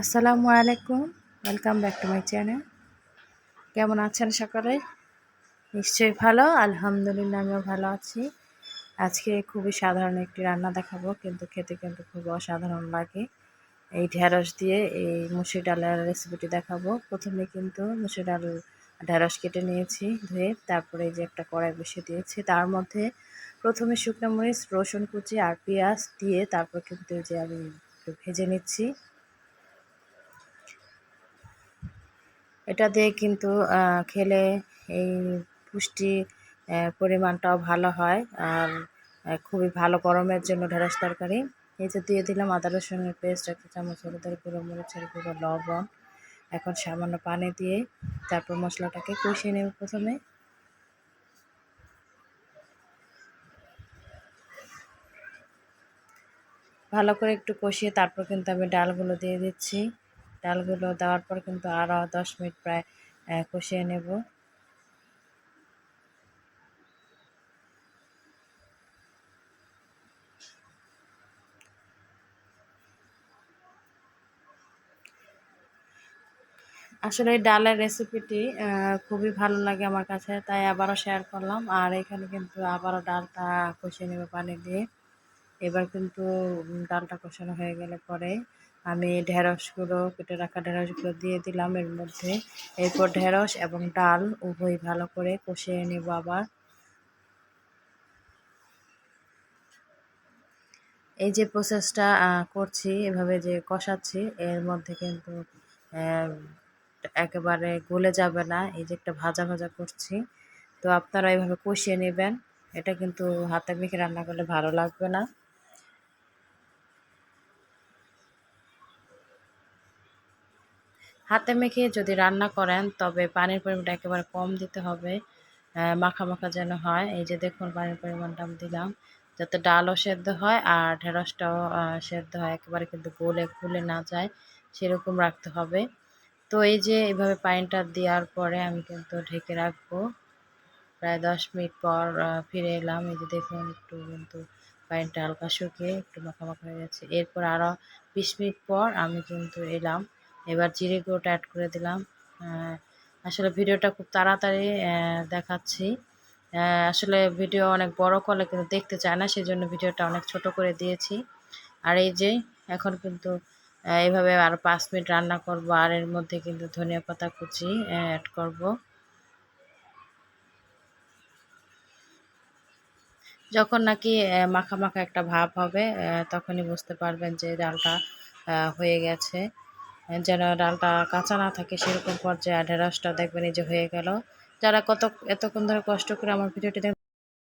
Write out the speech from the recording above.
আসসালামু আলাইকুম। Welcome back to my channel কেমন আছেন সকালে? নিশ্চয়ই ভালো, আলহামদুলিল্লাহ আমিও ভালো আছি। আজকে খুবই সাধারণ একটি রান্না দেখাবো, কিন্তু খেতে কিন্তু খুব অসাধারণ লাগে। এই ঢেঁড়স দিয়ে এই মুসুর ডালের রেসিপিটি দেখাবো। প্রথমে কিন্তু মুসুর ডাল ঢেঁড়স কেটে নিয়েছি, ধুয়ে তারপরে যে একটা কড়াই বসিয়ে দিয়েছি। তার মধ্যে প্রথমে শুকনো মরিচ, রসুন কুচি আর পেঁয়াজ দিয়ে তারপর কিন্তু যে আমি ভেজে নিচ্ছি। এটা দিয়ে কিন্তু খেলে এই পুষ্টি পরিমাণটাও ভালো হয় আর খুবই ভালো গরমের জন্য ঢেঁড়স তরকারি। এই যে দিয়ে দিলাম আদা রসুনের পেস্ট, একটা চামচ হলুদের গুঁড়ো, মরিচের গুঁড়ো, লবণ, এখন সামান্য পানি দিয়ে তারপর মশলাটাকে কষিয়ে নেব প্রথমে। ভালো করে একটু কষিয়ে তারপর কিন্তু আমি ডালগুলো দিয়ে দিচ্ছি। ডালগুলো দেওয়ার পর কিন্তু আরও দশ মিনিট প্রায় কষিয়ে নেব। আসলে ডালের রেসিপিটি খুবই ভালো লাগে আমার কাছে, তাই আবারও শেয়ার করলাম। আর এখানে কিন্তু আবারও ডালটা কষিয়ে নেবে পানি দিয়ে। এবার কিন্তু ডালটা কষানো হয়ে গেলে পরে আমি ঢেঁড়সগুলো কেটে রাখা ঢেঁড়সগুলো দিয়ে দিলাম এর মধ্যে। এরপর ঢেঁড়স এবং ডাল উভয় ভালো করে কষিয়ে নেব আবার। এই যে প্রসেসটা করছি, এভাবে যে কষাচ্ছি, এর মধ্যে কিন্তু একেবারে গলে যাবে না। এই যে একটা ভাজা ভাজা করছি। তো আপনারা এইভাবে কষিয়ে নেবেন। এটা কিন্তু হাতে মেখে রান্না করলে ভালো লাগবে না। হাতে মেখে যদি রান্না করেন, তবে পানির পরিমাণটা একেবারে কম দিতে হবে। মাখা মাখা যেন হয়। এই যে দেখুন পানির পরিমাণটা আমি দিলাম। যাতে ডালও সেদ্ধ হয় আর ঢেঁড়সটাও সেদ্ধ হয়। একেবারে কিন্তু গোলে ফুলে না যায়, সেরকম রাখতে হবে। তো এই যে এইভাবে পানিটা দেওয়ার পরে আমি কিন্তু ঢেকে রাখব। প্রায় দশ মিনিট পর ফিরে এলাম। এই যে দেখুন একটু কিন্তু পানিটা হালকা শুকিয়ে একটু মাখা মাখা হয়ে যাচ্ছে এরপর আরও বিশ মিনিট পর আমি কিন্তু এলাম। এবার জিরে গুঁড়োটা অ্যাড করে দিলাম। আসলে ভিডিওটা খুব তাড়াতাড়ি দেখাচ্ছি। আসলে ভিডিও অনেক বড় করলে কিন্তু দেখতে চায় না সেই জন্য ভিডিওটা অনেক ছোট করে দিয়েছি। আর এই যে, এখন কিন্তু এইভাবে আর পাঁচ মিনিট রান্না করব, আর এর মধ্যে কিন্তু ধনিয়া পাতা কুচি অ্যাড করব। যখন নাকি মাখা মাখা একটা ভাব হবে তখনই বুঝতে পারবেন যে ডালটা হয়ে গেছে। যেন ডালটা কাঁচা না থাকে, সেরকম পর্যায়ে ঢেঁড়সটা দেখবেন এই যে হয়ে গেল। যারা কত এতক্ষণ ধরে কষ্ট করে আমার ভিডিওটি